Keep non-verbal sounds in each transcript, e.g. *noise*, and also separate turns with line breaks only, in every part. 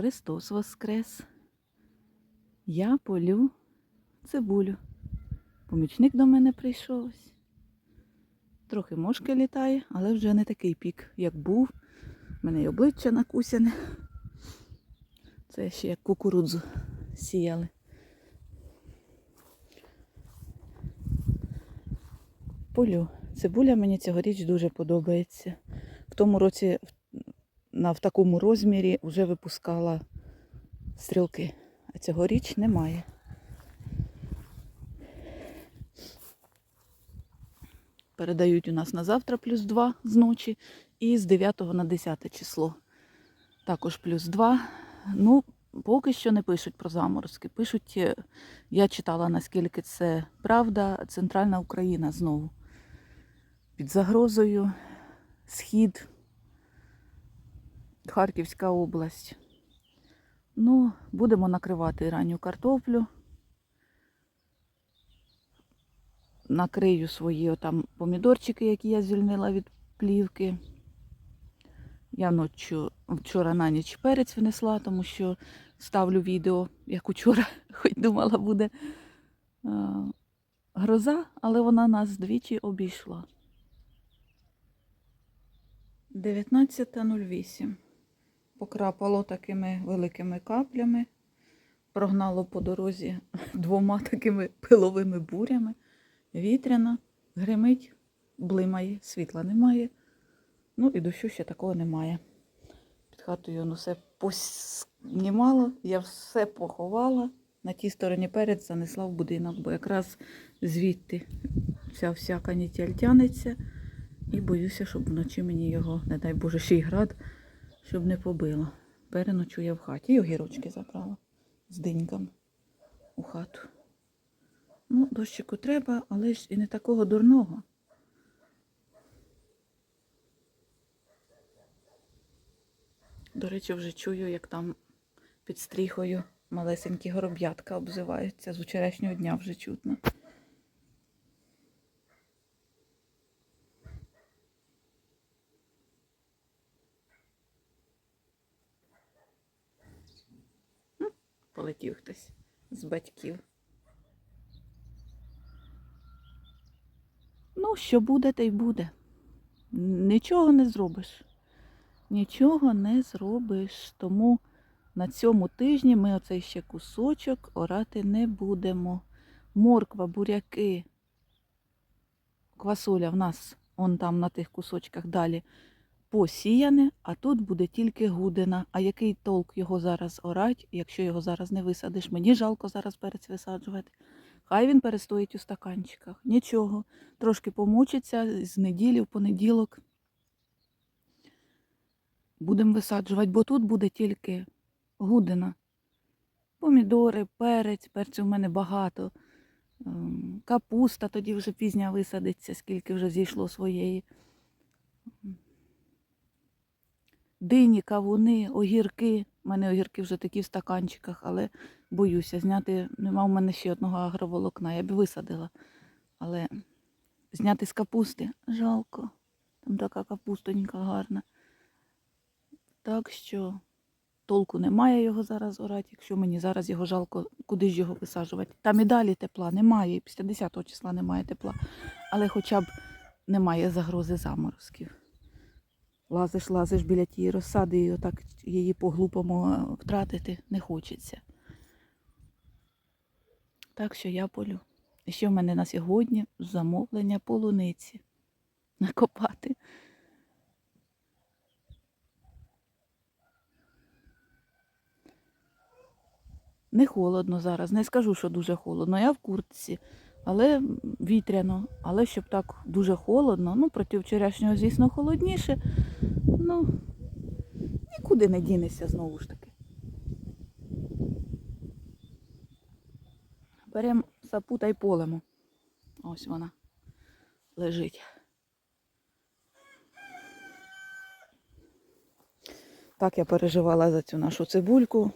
Христос Воскрес. Я полю цибулю. Помічник до мене прийшов. Трохи мошки літає, але вже не такий пік, як був. У мене й обличчя накусяне. Це ще як кукурудзу сіяли. Полю. Цибуля мені цьогоріч дуже подобається. В тому році на, в такому розмірі вже випускала стрілки, а цьогоріч немає. Передають у нас на завтра плюс 2 зночі і з 9 на 10 число. Також плюс 2. Ну, поки що не пишуть про заморозки. Пишуть, е, я читала, наскільки це правда, центральна Україна знову. Під загрозою, схід, Харківська область. Ну, будемо накривати ранню картоплю. Накрию свої там помідорчики, які я звільнила від плівки. Я ночі, вчора на ніч перець внесла, тому що ставлю відео, як учора, *laughs* хоч думала, буде е, гроза, але вона нас двічі обійшла. 19.08. Покрапало такими великими каплями, прогнало по дорозі *laughs* двома такими пиловими бурями. Вітряно, гримить, блимає, світла немає. Ну і дощу ще такого немає. Під хатою воно все поснімало, я все поховала. На тій стороні перець занесла в будинок, бо якраз звідти вся вся канітель тянеться. І боюся, щоб вночі мені його, не дай Боже, ще й град, щоб не побило. Переночує в хаті. І огірочки забрала з диньками у хату. Ну, дощику треба, але ж і не такого дурного. До речі, вже чую, як там під стріхою малесенькі гороб'ятка обзиваються. З вчорашнього дня вже чутно. Полетів хтось з батьків. Ну, що буде, те й буде. Нічого не зробиш. Нічого не зробиш. Тому на цьому тижні ми оцей ще кусочок орати не будемо. Морква, буряки, квасоля в нас он там на тих кусочках далі посіяне, а тут буде тільки гудина. А який толк його зараз орать, якщо його зараз не висадиш? Мені жалко зараз перець висаджувати. Хай він перестоїть у стаканчиках. Нічого. Трошки помучиться з неділі в понеділок. Будемо висаджувати, бо тут буде тільки гудина. Помідори, перець, перцю в мене багато. Ем, Капуста тоді вже пізня висадиться, скільки вже зійшло своєї. Дині, кавуни, огірки. У мене огірки вже такі в стаканчиках, але боюся зняти. Нема в мене ще одного агроволокна, я б висадила. Але зняти з капусти жалко. Там така капустонька гарна. Так що толку немає його зараз орати, якщо мені зараз його жалко, куди ж його висаджувати. Там і далі тепла немає, і після 10 числа немає тепла, але хоча б немає загрози заморозків. Лазиш, лазиш біля тієї розсади і отак її по-глупому е, втратити не хочеться. Так що я полю. І ще в мене на сьогодні замовлення полуниці *laughs* накопати. Не холодно зараз, не скажу, що дуже холодно. Я в куртці, але вітряно, але щоб так дуже холодно, ну проти вчорашнього, звісно, холодніше. Ну, нікуди не дінешся знову ж таки. Беремо сапу та й полемо. Ось вона лежить. Так я переживала за цю нашу цибульку.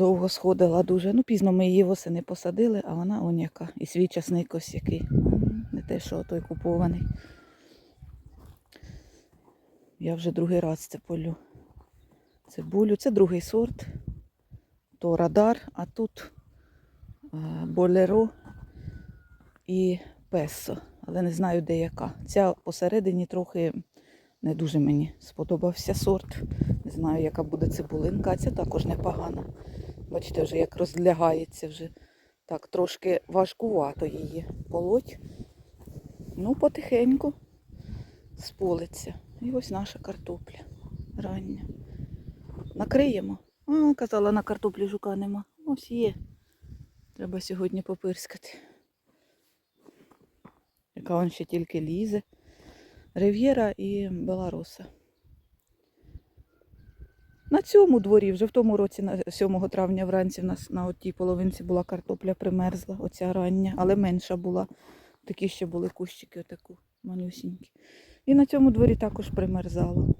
Довго сходила дуже. Ну, пізно ми її восени посадили, а вона он яка. І свій часник ось який. Не те, що той купований. Я вже другий раз це полю. цибулю. Це другий сорт. То радар, а тут е, болеро і песо. Але не знаю, де яка. Ця посередині трохи не дуже мені сподобався сорт. Не знаю, яка буде цибулинка, а ця також непогана. Бачите, вже як розлягається вже. Так, трошки важкувато її полоть. Ну, потихеньку сполиться. І ось наша картопля рання. Накриємо. А, казала, на картоплі жука нема. Ось є. Треба сьогодні попирскати. Яка він ще тільки лізе. Рив'єра і Беларуса. На цьому дворі, вже в тому році, на 7 травня вранці, в нас на отій половинці була картопля примерзла, оця рання, але менша була. Такі ще були кущики, отаку манюсінькі. І на цьому дворі також примерзало.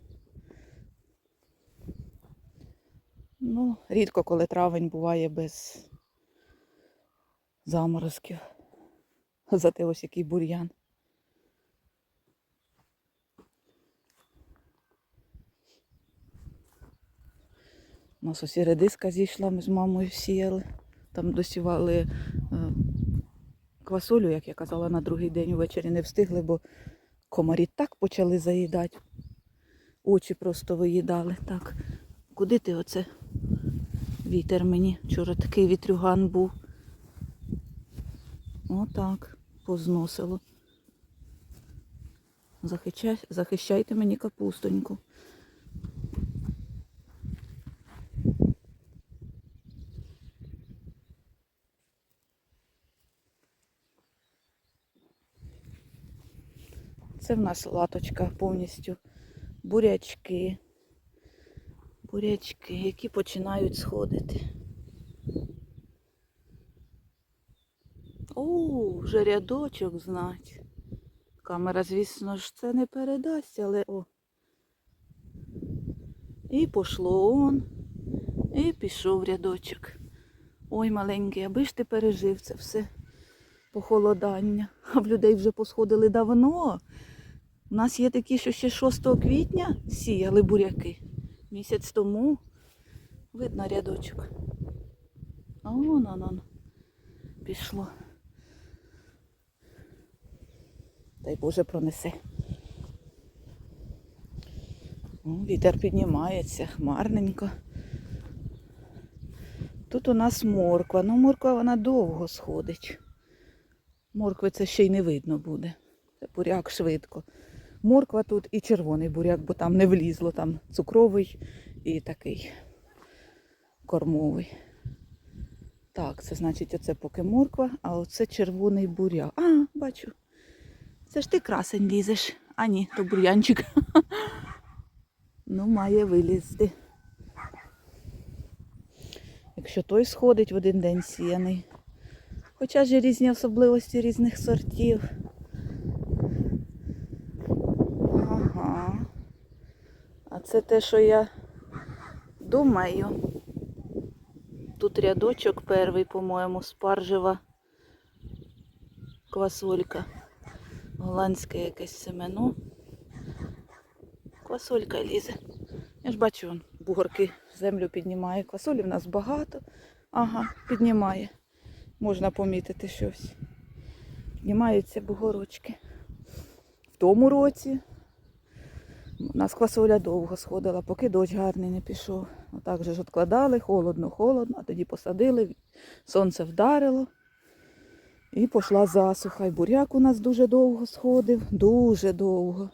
Ну, рідко, коли травень буває без заморозків. Зате ось який бур'ян. У нас ось і редиска зійшла, ми з мамою сіяли. Там досівали е, квасолю, як я казала, на другий день ввечері не встигли, бо комарі так почали заїдати. Очі просто виїдали. Так, куди ти оце? Вітер мені. Вчора такий вітрюган був. Отак, позносило. Захищай, захищайте мені капустоньку. Це в нас латочка повністю. Бурячки. Бурячки, які починають сходити. О, вже рядочок знать. Камера, звісно ж, це не передасть, але о. І пошло он. І пішов рядочок. Ой, маленький, аби ж ти пережив це все похолодання. А в людей вже посходили давно. У нас є такі, що ще 6 квітня сіяли буряки. Місяць тому видно рядочок. А вон воно пішло. Дай Боже пронесе. О, вітер піднімається, хмарненько. Тут у нас морква. Ну, морква вона довго сходить. Моркви це ще й не видно буде. Це буряк швидко. Морква тут і червоний буряк, бо там не влізло, там цукровий і такий кормовий. Так, це значить оце поки морква, а оце червоний буряк. А, бачу. Це ж ти красень лізеш. А ні, то бур'янчик. Ну, має вилізти. Якщо той сходить в один день сіяний. Хоча ж різні особливості різних сортів. Ага. А це те, що я думаю. Тут рядочок перший, по-моєму, спаржева квасолька. Голландське якесь семено. Квасолька лізе. Я ж бачу, вон, бугорки землю піднімає. Квасолі в нас багато. Ага, піднімає. Можна помітити щось. Піднімаються бугорочки. В тому році у нас квасоля довго сходила, поки дощ гарний не пішов. Отак же ж откладали, холодно, холодно, а тоді посадили, сонце вдарило. І пішла засуха. І буряк у нас дуже довго сходив, дуже довго.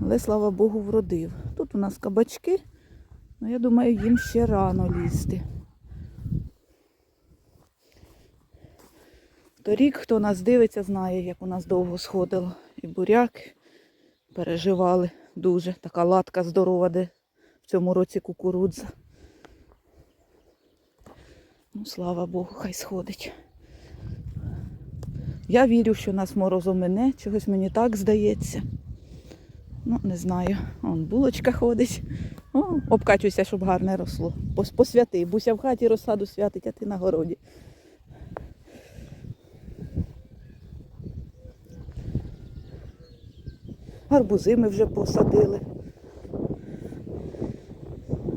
Але, слава Богу, вродив. Тут у нас кабачки, ну я думаю, їм ще рано лізти. Торік, хто нас дивиться, знає, як у нас довго сходило. І буряк переживали дуже. Така латка здорова, де в цьому році кукурудза. Ну, слава Богу, хай сходить. Я вірю, що нас морозом мине, чогось мені так здається. Ну, не знаю. Вон булочка ходить. О, обкачуйся, щоб гарне росло. Пос- Посвяти. Буся в хаті розсаду святить, а ти на городі. Гарбузи ми вже посадили.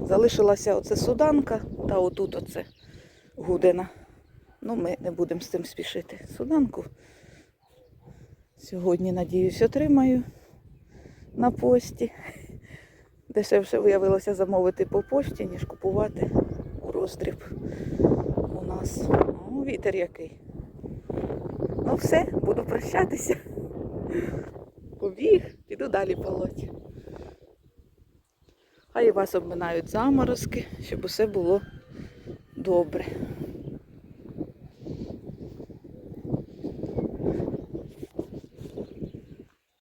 Залишилася оце суданка та отут оце гудена. Ну, ми не будемо з цим спішити. Суданку сьогодні, надіюсь, отримаю на пості. Дешевше виявилося замовити по пошті, ніж купувати у роздріб у нас. О, вітер який. Ну все, буду прощатися. Побіг, піду далі полоть. Хай вас обминають заморозки, щоб усе було добре.